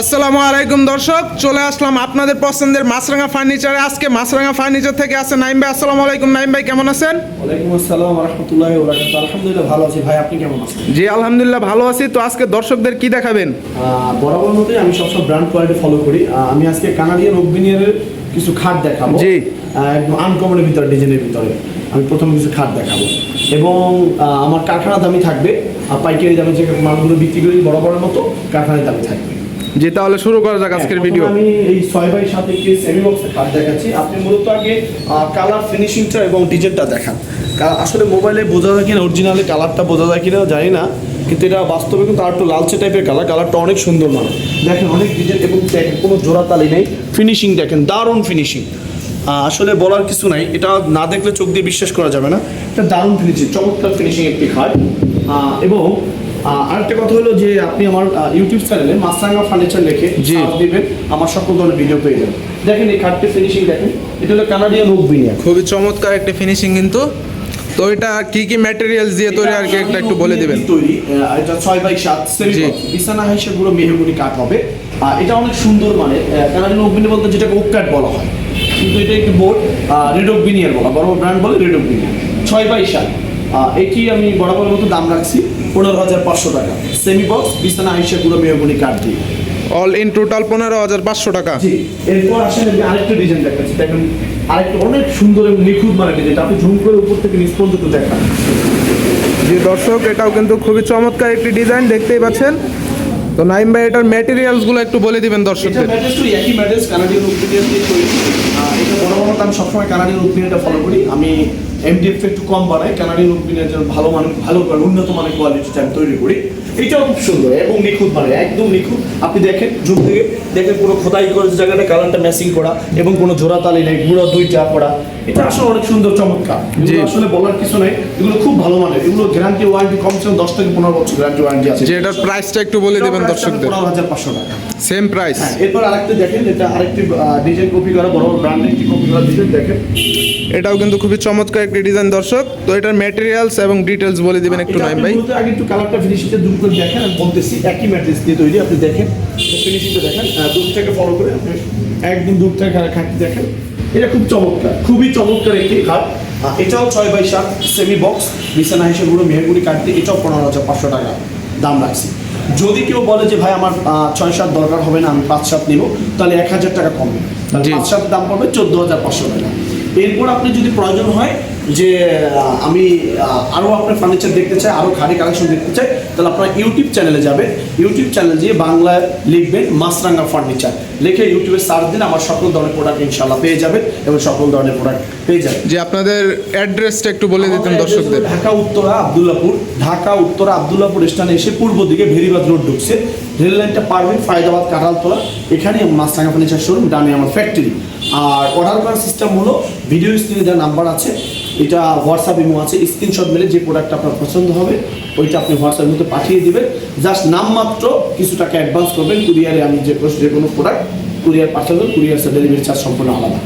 আসসালামু আলাইকুম দর্শক চলে আসলাম আপনাদের পছন্দের মাছরাঙা ফার্নিচারে আজকে মাছরাঙা ফার্নিচার থেকে আছে নাইম ভাই। আসসালামু আলাইকুম নাইম ভাই কেমন আছেন? ওয়ালাইকুম আসসালাম রহমতুল্লাহ আলহামদুলিল্লাহ ভালো আছি। ভাই আপনি কেমন আছেন? জি আলহামদুলিল্লাহ ভালো আছি। তো আজকে দর্শকদের কি দেখাবেন? বরাবর মতোই আমি সবসময় ব্র্যান্ড কোয়ালিটি ফলো করি। আমি আজকে কানাডিয়ান ওকবিনিয়ারের কিছু খাট দেখাবো। জি। একদম আনকমনের ভিতরে ডিজাইনের ভিতরে। আমি প্রথমে কিছু খাট দেখাবো। এবং আমার কারখানা দামি থাকবে। আর পাইকারি দামে যে মালগুলো বিক্রি করি বরাবরের মতো কারখানায় দামি থাকবে। জি তাহলে শুরু করা যাক আজকের ভিডিও আমি এই ছয় বাই সাত একটি সেমি বক্সের খাট দেখাচ্ছি। আপনি মূলত আগে কালার ফিনিশিংটা এবং ডিজাইনটা দেখান। আসলে মোবাইলে বোঝা যায় কিনা অরিজিনালি কালারটা বোঝা যায় কিনা জানি না। কিন্তু এটা বাস্তবে কিন্তু আর একটু লালচে টাইপের কালার কালারটা অনেক সুন্দর মানে। দেখেন অনেক ডিজাইন এবং দেখেন কোনো জোড়া তালি নেই। ফিনিশিং দেখেন দারুণ ফিনিশিং আসলে বলার কিছু নাই। এটা না দেখলে চোখ দিয়ে বিশ্বাস করা যাবে না। এটা দারুণ ফিনিশিং চমৎকার ফিনিশিং একটি খাট এবং আরেকটা কথা হলো যে আপনি আমার ইউটিউব চ্যানেলে মাছরাঙ্গা ফার্নিচার লিখে দিবেন আমার সকল ধরনের ভিডিও পেয়ে যাবেন। দেখেন এই কাঠটির ফিনিশিং দেখেন এটা হলো কানাডিয়ান ওক বিনিয়ার খুবই চমৎকার একটা ফিনিশিং কিন্তু। তো এটা কি কি ম্যাটেরিয়ালস দিয়ে তৈরি আর কি একটা একটু বলে দিবেন? তৈরি এটা ছয় বাই সাত সেমি বিছানা হাইসে গুলো মেহগুনি কাঠ হবে। আর এটা অনেক সুন্দর মানে কানাডিয়ান ওক বিনিয়ার বলতে যেটাকে ওক কাঠ বলা হয়। কিন্তু এটা একটু বোর্ড রেড ওক বিনিয়ার বলা বড় ব্র্যান্ড বলে রেড ওক বিনিয়ার ছয় বাই সাত। এটি আমি বরাবর মতো দাম রাখছি। পনেরো হাজার পাঁচশো টাকা। সেমি বক্স বিছানা হাইসে গুলো মেহগুনি কাঠ। দিয়ে অল ইন টোটাল পনেরো হাজার পাঁচশো টাকা। জি এরপর আসেন আমি আরেকটা ডিজাইন দেখাচ্ছি। দেখেন আরেকটা অনেক সুন্দর এবং নিখুঁত মানে ডিজাইন আপনি ঝুম করে উপর থেকে নিচ পর্যন্ত দেখান। জি দর্শক এটাও কিন্তু খুবই চমৎকার একটি ডিজাইন দেখতেই পাচ্ছেন। তো নাইম ভাই এটার ম্যাটেরিয়ালসগুলো একটু বলে দিবেন এটা দর্শকদের একই ম্যাটেরিয়ালস কানাডিয়ান উডপিনিয়ার দিয়ে তৈরি। এটা বড় বড় আমি সবসময় কানাডিয়ান উডপিনিয়ারটা ফলো করি। আমি এমডিএফ একটু কম বানাই কানাডিয়ান উডপিনিয়ার যেন ভালো মানে ভালো উন্নত মানের কোয়ালিটিটা আমি তৈরি করি। এটাও খুব সুন্দর এবং নিখুঁত মানে একদম নিখুঁত। আপনি দেখেন ঝুঁক থেকে দেখেন পুরো খোদাই করে জায়গাটা কালারটা ম্যাচিং করা এবং কোনো জোড়া তালি নেই গুঁড়ো দুইটা করা এটা আসলে অনেক সুন্দর চমৎকার। এগুলো আসলে বলার কিছু নেই। এগুলো খুব ভালো মানের। এগুলো গ্যারান্টি ওয়ারেন্টি কমসে কম দশ থেকে পনেরো বছর গ্যারান্টি ওয়ারেন্টি আছে। যে এটার প্রাইসটা একটু বলে দিবেন দর্শকদের। পনেরো হাজার পাঁচশো টাকা। সেম প্রাইস হ্যাঁ, এরপর আরেকটা দেখেন এটা আরেকটি ডিজাইন কপি করা বড় বড় ব্র্যান্ড একটি কপি করা ডিজাইন দেখেন। এটাও কিন্তু খুবই চমৎকার একটি ডিজাইন দর্শক তো এটার ম্যাটেরিয়ালস এবং ডিটেলস বলে দিবেন একটু নাইম ভাই। আগে একটু কালারটা ফিনিশিংটা দূর করে দেখেন আমি বলতেছি একই ম্যাট্রিক্স দিয়ে তৈরি আপনি দেখেন ফিনিশিংটা দেখেন দূর থেকে ফলো করে আপনি একদম দূর থেকে খাটটি দেখেন। এটা খুব চমৎকার খুবই চমৎকার একটি খাট। এটাও ছয় বাই সাত সেমি বক্স বিছানা হিসেবে গুলো মেহগুড়ি কাটতে এটাও পনেরো হাজার পাঁচশো টাকা দাম রাখছি। যদি কেউ বলে যে ভাই আমার ছয় সাত দরকার হবে না আমি পাঁচ সাত নেব তাহলে এক হাজার টাকা জি। পাঁচ সাত দাম পড়বে চোদ্দ হাজার পাঁচশো টাকা। এরপর আপনি যদি প্রয়োজন হয় যে আমি আরও আপনার ফার্নিচার দেখতে চাই আরও খালি কালেকশন দেখতে চাই তাহলে আপনার ইউটিউব চ্যানেলে যাবেন। ইউটিউব চ্যানেল দিয়ে বাংলায় লিখবেন মাছরাঙ্গা ফার্নিচার লিখে ইউটিউবে সার্চ দিন আমার সকল ধরনের প্রোডাক্ট ইনশাল্লাহ পেয়ে যাবেন এবং সকল ধরনের প্রোডাক্ট পেয়ে যাবেন। যে আপনাদের অ্যাড্রেসটা একটু বলে দিতেন দর্শকদের। ঢাকা উত্তরা আবদুল্লাপুর ঢাকা উত্তরা আবদুল্লাপুর স্টেশনে এসে পূর্ব দিকে ভেরিবাদ রোড ঢুকছে। রেল লাইনটা পার হয়ে ফায়দাবাদ কাঁঠালতলা। এখানে মাছরাঙ্গা ফার্নিচার শোরুম ডানে আমার ফ্যাক্টরি আর অর্ডার করার সিস্টেম হলো ভিডিও স্ক্রিনে যা নাম্বার আছে এটা হোয়াটসঅ্যাপ ইমো আছে স্ক্রিনশট মেলে যে প্রোডাক্টটা আপনার পছন্দ হবে, ওইটা আপনি হোয়াটসঅ্যাপের মধ্যে পাঠিয়ে দেবেন। জাস্ট নামমাত্র কিছু টাকা অ্যাডভান্স করবেন কুরিয়ারে আমি যে যে কোনো প্রোডাক্ট কুরিয়ার পাঠাবেন কুরিয়ার ডেলিভারি চার্জ সম্পূর্ণ আলাদা।